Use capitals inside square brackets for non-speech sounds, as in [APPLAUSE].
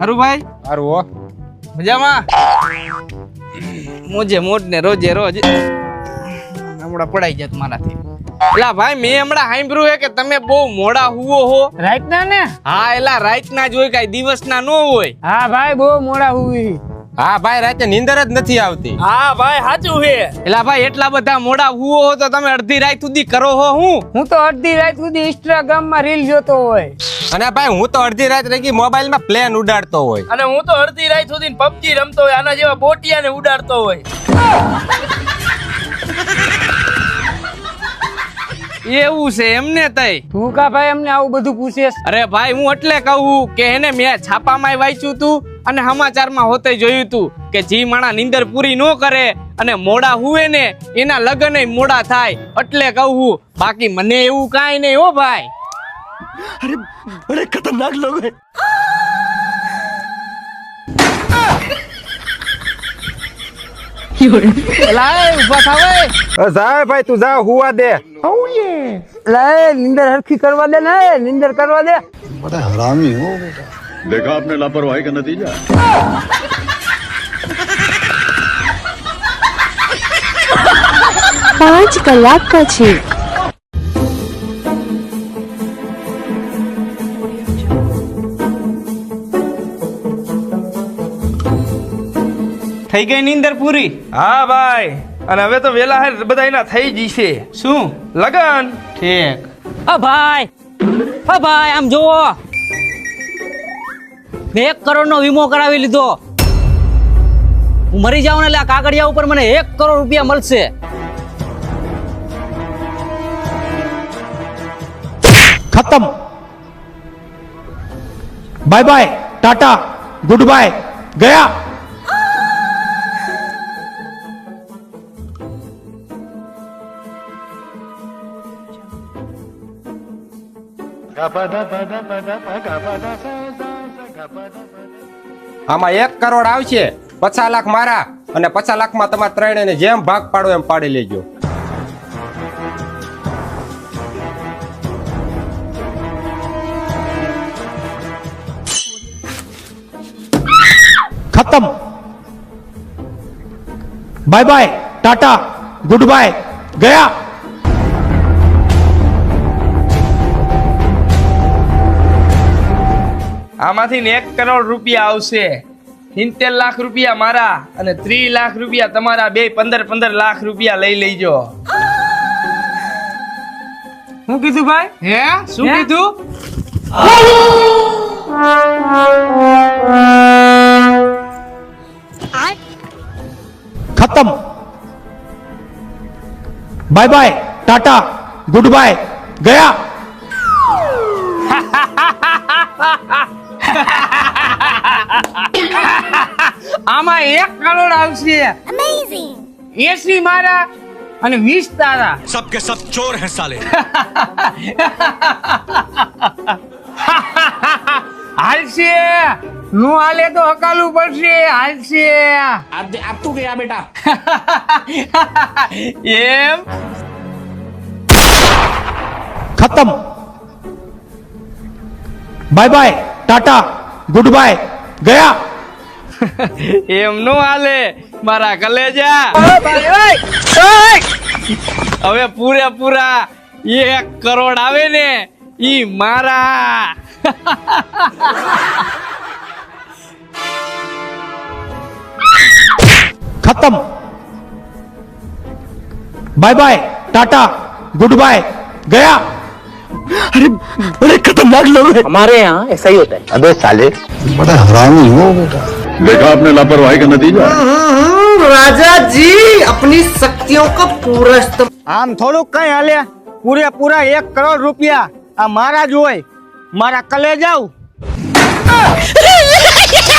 હરુભાઈ હારું હો. મજામાં? મોજે મોટ ને રોજે રોજ. હમણાં પડાઈ જાત મારાથી. એલા ભાઈ મેં હમણાં સાંભળ્યું હે કે તમે બહુ મોડા હુવો હો. રાઈટ ના? હા એલા રાત ના જ હોય કઈ દિવસ ના હોય. હા ભાઈ બહુ મોડા હુવી. હા ભાઈ રાતે નીંદર જ નથી આવતી. હા ભાઈ સાચું છે. એલા ભાઈ એટલા બધા મોડા હુવો હો તો તમે અડધી રાત સુધી કરો હો હું? હું તો અડધી રાત સુધી ઇન્સ્ટાગ્રામમાં રીલ જોતો હોય. અને ભાઈ હું તો અડધી રાત રહી મોબાઈલમાં પ્લેન ઉડાડતો હોય. અને હું તો અડધી રાત સુધી પબજી રમતો હોય આના જેવા બોટિયાને ઉડાડતો હોય. એવું છે એમને તઈ? તું કા ભાઈ એમને આવું બધું પૂછે અરે ભાઈ હું એટલે કહું કે એને મેં છાપામાં વાંચ્યું તું અને સમાચારમાં હોતે જોયું તું કે જી માણા નીંદર પૂરી ન કરે અને મોડા હુએ ને એના લગ્ન મોડા થાય એટલે કહું બાકી મને એવું કાંઈ નહીં હો ભાઈ. એલા એ ઊભા થાવ એ. જા ભાઈ તું જા હુવા દે એલા એ નિંદર હરખી કરવા દે ને એ નિંદર કરવા દે बड़ा हरामी हो बेटा देखा आपने लापरवाही का नतीजा પાંચ કલાક પછી થઈ ગઈ નીંદર પૂરી? હા ભાઈ. અને હવે તો વેલા હાર બધા એના થઈ ગઈ છે. શું? લગન. ઠીક. અ ભાઈ. અ ભાઈ આમ જુઓ. મેં એક કરોડ નો વીમો કરાવી લીધો. હું મરી જાઉં ને એટલે આ કાગળિયા ઉપર મને એક કરોડ રૂપિયા મળશે. ખતમ. Bye bye tata good bye. ગયા. આમાં એક કરોડ આવશે. પચાસ લાખ મારા અને પચાસ લાખમાં તમારે ત્રણેયને જેમ ભાગ પાડો એમ પાડી લેજો. ખતમ. Bye bye, tata, good bye, ગયા. આમાંથી એક કરોડ રૂપિયા આવશે. સિત્તેર લાખ રૂપિયા મારા અને ત્રીસ લાખ રૂપિયા તમારા બે પંદર પંદર લાખ રૂપિયા લઈ લેજો. શું કીધું ભાઈ? હે? શું કીધું? ખતમ. Bye bye tata good bye ગયા. [LAUGHS] માં એક કરોડ આવશે. અમેઝિંગ એસી મારા અને વીસ તારા. સબકે સબ ચોર હે સાલે હાલશે. નું હાલે તો હકાલું પડશે. હાલશે. આપતું ગયા બેટા. એમ? ખતમ. Bye bye tata good bye ગયા. એમ નો હાલે મારા કલેજા હવે પૂરેપૂરા એક કરોડ આવે ને ઈ મારા खत्म bye bye tata good bye गया हमारे यहाँ ऐसा ही होता है अबे साले बड़ा हरामी हो बेटा देखा आपने लापरवाही का नतीजा આમ થોડુંક કઈ હાલે પૂરેપૂરા એક કરોડ રૂપિયા આ મારા જ હોય મારા કલે જાવ [LAUGHS]